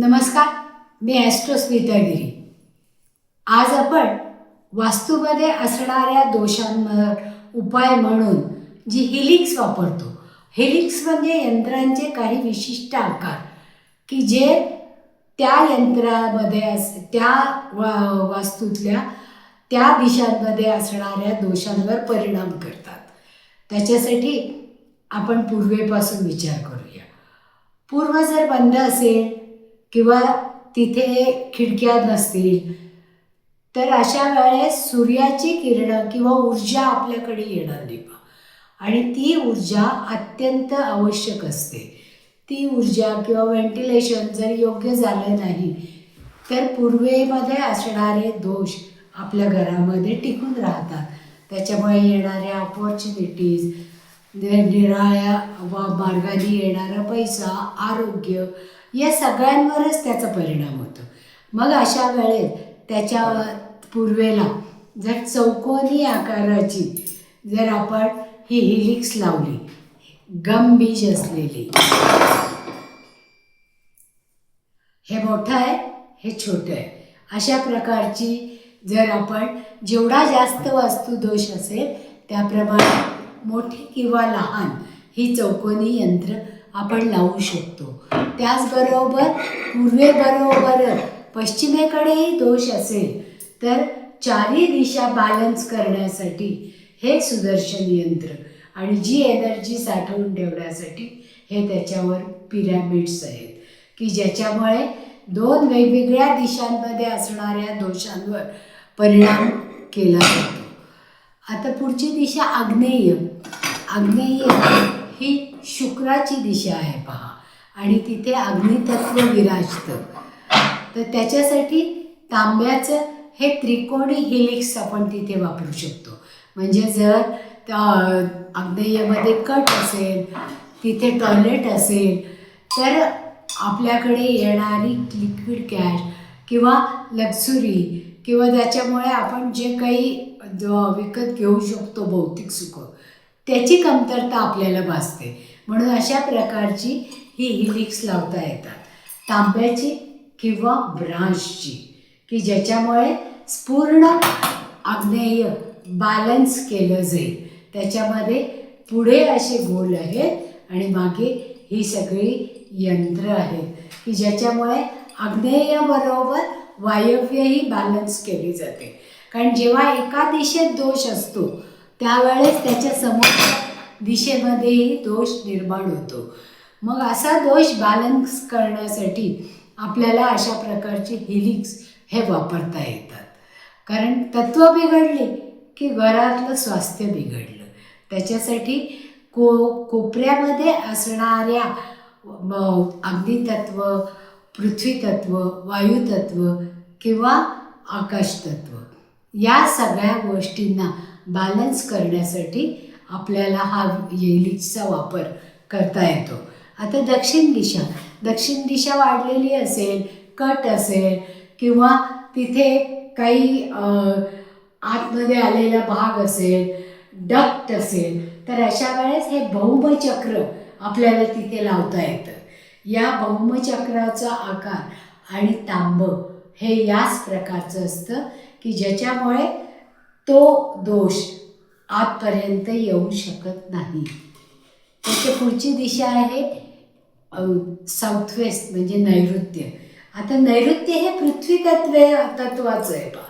नमस्कार मी ॲस्ट्रो स्मितागिरी आज आपण वास्तूमध्ये असणाऱ्या दोषांवर उपाय म्हणून जी हिलिक्स वापरतो. हिलिक्स म्हणजे यंत्रांचे काही विशिष्ट आकार की जे त्या यंत्रामध्ये अस त्या वा वास्तूतल्या त्या दिशांमध्ये असणाऱ्या दोषांवर परिणाम करतात. त्याच्यासाठी आपण पूर्वेपासून विचार करूया. पूर्व जर बंद असेल किंवा तिथे खिडक्या नसतील. तर अशा वेळेस सूर्याची किरणं किंवा ऊर्जा आपल्याकडे येणार नाही पहा. आणि ती ऊर्जा अत्यंत आवश्यक असते. ती ऊर्जा किंवा व्हेंटिलेशन जर योग्य झालं नाही तर पूर्वेमध्ये असणारे दोष आपल्या घरामध्ये टिकून राहतात. त्याच्यामुळे येणाऱ्या ऑपॉर्च्युनिटीज निराळ्या वा मार्गाने येणारा पैसा आरोग्य या सगळ्यांवरच त्याचा परिणाम होतो. मग अशा वेळेस त्याच्या पूर्वेला जर चौकोनी आकाराची जर आपण ही हिलिक्स लावली गमबीज असलेली. हे मोठं आहे हे छोटं आहे. अशा प्रकारची जर आपण जेवढा जास्त वास्तुदोष असेल त्याप्रमाणे मोठी किंवा लहान ही चौकोनी यंत्र आपण लावू शकतो. त्याचबरोबर पूर्वेबरोबर पश्चिमेकडेही दोष असेल तर चारी दिशा बॅलन्स करण्यासाठी हे सुदर्शन यंत्र आणि जी एनर्जी साठवून ठेवण्यासाठी हे त्याच्यावर पिरॅमिड्स आहेत. की ज्याच्यामुळे दोन वेगवेगळ्या दिशांमध्ये असणाऱ्या दोषांवर परिणाम केला जातो. आता पुढची दिशा आग्नेय. आग्नेय ही शुक्राची दिशा आहे पहा. आणि तिथे अग्नितत्व विराजतं. तर त्याच्यासाठी तांब्याचं हे त्रिकोणी हिलिक्स आपण तिथे वापरू शकतो. म्हणजे जर त्या कट असेल तिथे टॉयलेट असेल तर आपल्याकडे येणारी लिक्विड कॅश किंवा लक्झुरी किंवा त्याच्यामुळे आपण जे काही विकत घेऊ शकतो भौतिक सुख त्याची कमतरता आपल्याला भासते. म्हणून अशा प्रकारची ही हिलिक्स लावता येतात. तांब्याची किंवा ब्रांचची की ज्याच्यामुळे पूर्ण आग्नेय बॅलन्स केलं जाईल. त्याच्यामध्ये पुढे असे गोल आहेत आणि मागे ही सगळी यंत्र आहेत की ज्याच्यामुळे आग्नेयाबरोबर वायव्यही बॅलन्स केली जाते. कारण जेव्हा एका दिशेत दोष असतो त्यावेळेस त्याच्या समोरच्या दिशेमध्येही दोष निर्माण होतो. मग असा दोष बॅलन्स करण्यासाठी आपल्याला अशा प्रकारचे हिलिक्स हे वापरता येतात. कारण तत्त्व बिघडले की घरातलं स्वास्थ्य बिघडलं. त्याच्यासाठी को कोपऱ्यामध्ये असणाऱ्या अग्नितत्व पृथ्वीतत्व वायुतत्व किंवा आकाशतत्व या सगळ्या गोष्टींना बॅलन्स करण्यासाठी आपल्याला हा येलिक्सचा वापर करता येतो. आता दक्षिण दिशा. दक्षिण दिशा वाढलेली असेल कट असेल किंवा तिथे काही आतमध्ये आलेला भाग असेल डक्ट असेल तर अशा वेळेस हे भौमचक्र आपल्याला तिथे लावता येतं. या भौमचक्राचा आकार आणि तांब हे याच प्रकारचं असतं की ज्याच्यामुळे तो दोष आतपर्यंत येऊ शकत नाही. त्याची पुढची दिशा आहे साऊथ वेस्ट म्हणजे नैऋत्य. आता नैऋत्य हे पृथ्वी तत्व तत्वाचं आहे पा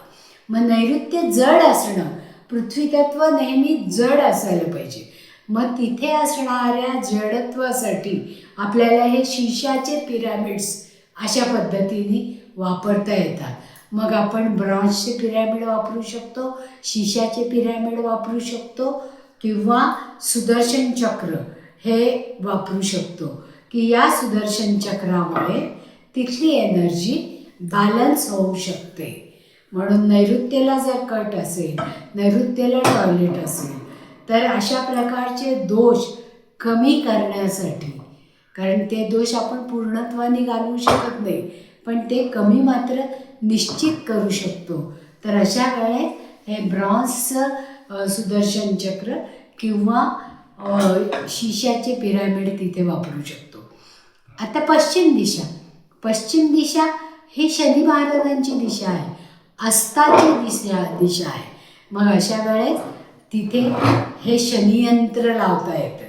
मग नैऋत्य जड असणं पृथ्वी तत्व नेहमी जड असायला पाहिजे. मग तिथे असणाऱ्या जडत्वासाठी आपल्याला हे शिशाचे पिरॅमिड्स अशा पद्धतीने वापरता येतात. मग आपण ब्रॉन्झचे पिरॅमिड वापरू शकतो शिशाचे पिरॅमिड वापरू शकतो किंवा सुदर्शन चक्र हे वापरू शकतो. की या सुदर्शन चक्रामुळे तिथली एनर्जी बॅलन्स होऊ शकते. म्हणून नैऋत्येला जर कट असेल नैऋत्येला टॉयलेट असेल तर अशा प्रकारचे दोष कमी करण्यासाठी कारण ते दोष आपण पूर्णत्वाने घालवू शकत नाही पण ते कमी मात्र निश्चित करू शकतो. तर अशा वेळेस हे ब्रॉन्झचं सुदर्शन चक्र किंवा अ, शिशाचे तिथे वापरू शकतो. आता पश्चिम दिशा. पश्चिम दिशा ही शनी महाराजांची दिशा आहे. अस्ताची दिशा दिशा आहे. मग अशा वेळेस तिथे हे शनियंत्र लावता येतं.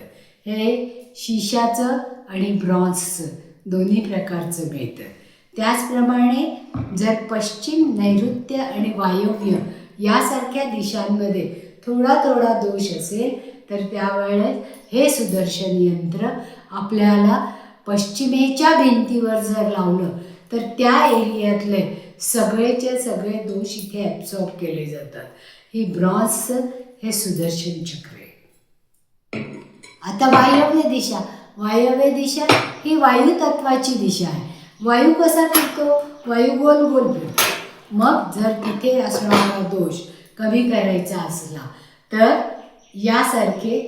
हे शिशाचं आणि ब्रॉन्झचं दोन्ही प्रकारचं मिळतं. त्याचप्रमाणे जर पश्चिम नैऋत्य आणि वायव्य यासारख्या दिशांमध्ये थोडा थोडा दोष असेल तर त्यावेळेस हे सुदर्शन यंत्र आपल्याला पश्चिमेच्या भिंतीवर जर लावलं तर त्या एरियातले सगळेचे सगळे दोष इथे ॲब्सॉर्ब केले जातात. ही ब्रॉन्झचं हे सुदर्शन चक्र. आहे आता वायव्य दिशा. वायव्य दिशा ही वायुतत्वाची दिशा आहे. वायू कसा फिरतो? वायू गोल गोल फिरतो. मग जर तिथे असणारा दोष कमी करायचा असला तर यासारखे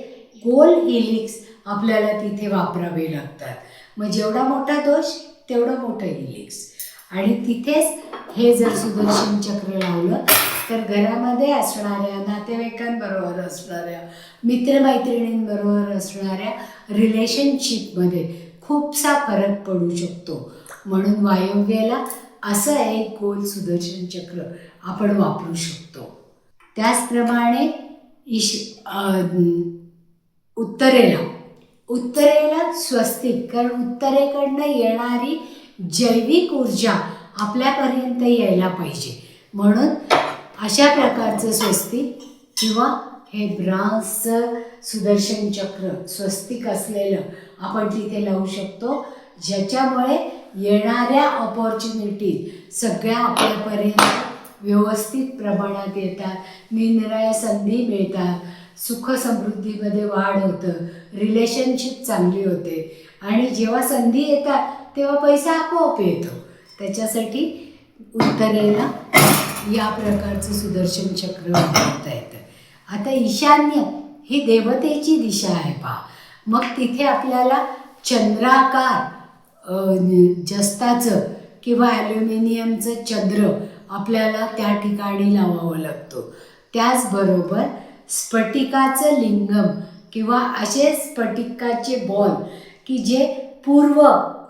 गोल हिलिक्स आपल्याला तिथे वापरावे लागतात. मग जेवढा मोठा दोष तेवढं मोठं हिलिक्स. आणि तिथेच हे जर सुदर्शन चक्र लावलं तर घरामध्ये असणाऱ्या नातेवाईकांबरोबर असणाऱ्या मित्रमैत्रिणींबरोबर असणाऱ्या रिलेशनशिपमध्ये खूपसा फरक पडू शकतो. म्हणून वायव्येला असं एक गोल सुदर्शन चक्र आपण वापरू शकतो. त्याचप्रमाणे ईश उत्तरेला. उत्तरेला स्वस्तिक कारण उत्तरेकडनं येणारी जैविक ऊर्जा आपल्यापर्यंत यायला पाहिजे. म्हणून अशा प्रकारचं स्वस्तिक किंवा हे ब्रासचं सुदर्शन चक्र स्वस्तिक असलेलं आपण तिथे लावू शकतो ज्याच्यामुळे येणाऱ्या ऑपॉर्च्युनिटीज सगळ्या आपल्यापर्यंत व्यवस्थित प्रमाणात येतात. निरनिराळ्या संधी मिळतात. सुख समृद्धीमध्ये वाढ होतं. रिलेशनशिप चांगली होते. आणि जेव्हा संधी येतात तेव्हा पैसा आपोआप येतो. त्याच्यासाठी उत्तरेला या प्रकारचं सुदर्शन चक्र वापरता येतं. आता ईशान्य ही देवतेची दिशा आहे पहा. मग तिथे आपल्याला चंद्राकार जस्ताचं किंवा ॲल्युमिनियमचं चंद्र आपल्याला त्या ठिकाणी लावावं लागतो. त्याचबरोबर स्फटिकाचं लिंगम किंवा असे स्फटिकाचे बॉल की जे पूर्व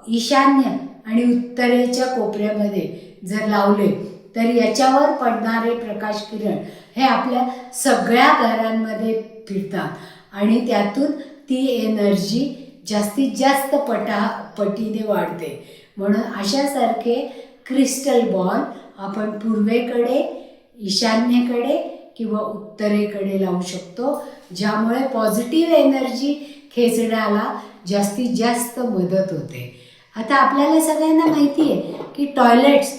ईशान्य आणि उत्तरेच्या कोपऱ्यामध्ये जर लावले तर याच्यावर पडणारे प्रकाश किरण हे आपल्या सगळ्या घरांमध्ये फिरतात आणि त्यातून ती एनर्जी जास्तीत जास्त पटा पटीने वाढते. म्हणून अशासारखे क्रिस्टल बॉल आपण पूर्वेकडे ईशान्येकडे किंवा उत्तरेकडे लावू शकतो ज्यामुळे पॉझिटिव्ह एनर्जी खेचण्याला जास्तीत जास्त मदत होते. आता आपल्याला सगळ्यांना माहिती आहे की टॉयलेट्स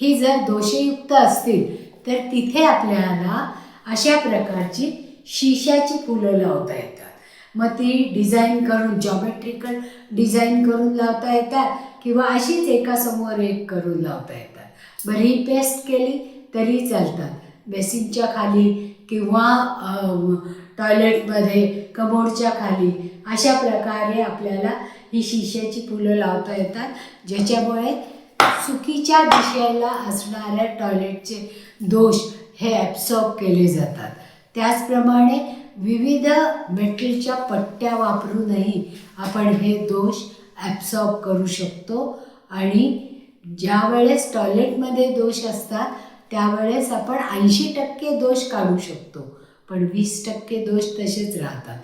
ही जर दोषयुक्त असतील तर तिथे आपल्याला अशा प्रकारची शिशाची फुलं लावता येतात. मग ती डिझाईन करून जॉमेट्रिकल डिझाईन करून लावता येतात किंवा अशीच एकासमोर एक करून लावता येतात. बरं ही पेस्ट केली तरी चालतात. बेसिनच्या खाली किंवा टॉयलेटमध्ये कबोर्डच्या खाली अशा प्रकारे आपल्याला ही शिश्याची फुलं लावता येतात ज्याच्यामुळे चुकीच्या दिशेला असणाऱ्या टॉयलेटचे दोष हे ॲब्सॉर्ब केले जातात. त्याचप्रमाणे विविध मेटलच्या पट्ट्या वापरूनही आपण हे दोष ॲब्सॉर्ब करू शकतो. आणि ज्या वेळेस टॉयलेटमध्ये दोष असतात त्यावेळेस आपण ऐंशी टक्के दोष काढू शकतो. पण वीस टक्के दोष तसेच राहतात.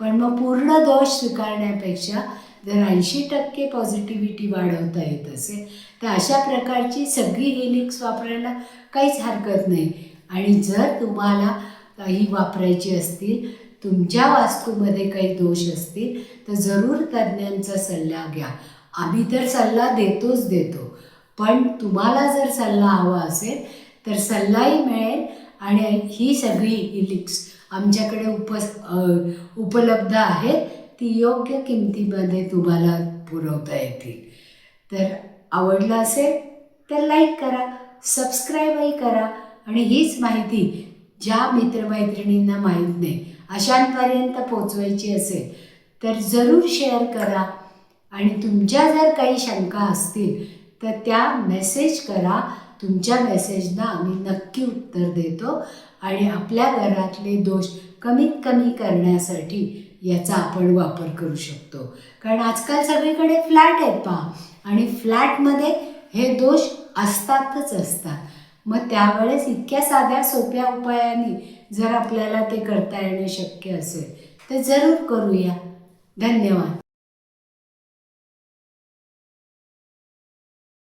पण मग पूर्ण दोष स्वीकारण्यापेक्षा जर ऐंशी टक्के पॉझिटिव्हिटी वाढवता येत असेल तर अशा प्रकारची सगळी हिलिक्स वापरायला काहीच हरकत नाही. आणि जर तुम्हाला काही वापरायची असतील तुमच्या वास्तूमध्ये काही दोष असतील तर जरूर तज्ज्ञांचा सल्ला घ्या. आम्ही तर सल्ला देतोच देतो. पण तुम्हाला जर सल्ला हवा असेल तर सल्लाही मिळेल आणि ही सगळी इलिक्स आमच्याकडे उप उपलब्ध आहेत. ती योग्य किमतीमध्ये तुम्हाला पुरवता येतील. तर आवडलं असेल तर लाईक करा सबस्क्राईबही करा आणि हीच माहिती ज्या मित्रमैत्रिणींना माहीत नाही अशांपर्यंत पोचवायची असेल तर जरूर शेअर करा. आणि तुमच्या जर काही शंका असतील तर त्या मेसेज करा. तुमच्या मेसेजना आम्ही नक्की उत्तर देतो. आणि आपल्या घरातले दोष कमीत कमी करण्यासाठी याचा आपण वापर करू शकतो. कारण आजकाल सगळीकडे फ्लॅट आहेत पहा. आणि फ्लॅटमध्ये हे दोष असतातच असतात. मग त्यावेळेस इतक्या साध्या सोप्या उपायाने जर आपल्याला ते करता येणे शक्य असेल तर जरूर करूया. धन्यवाद.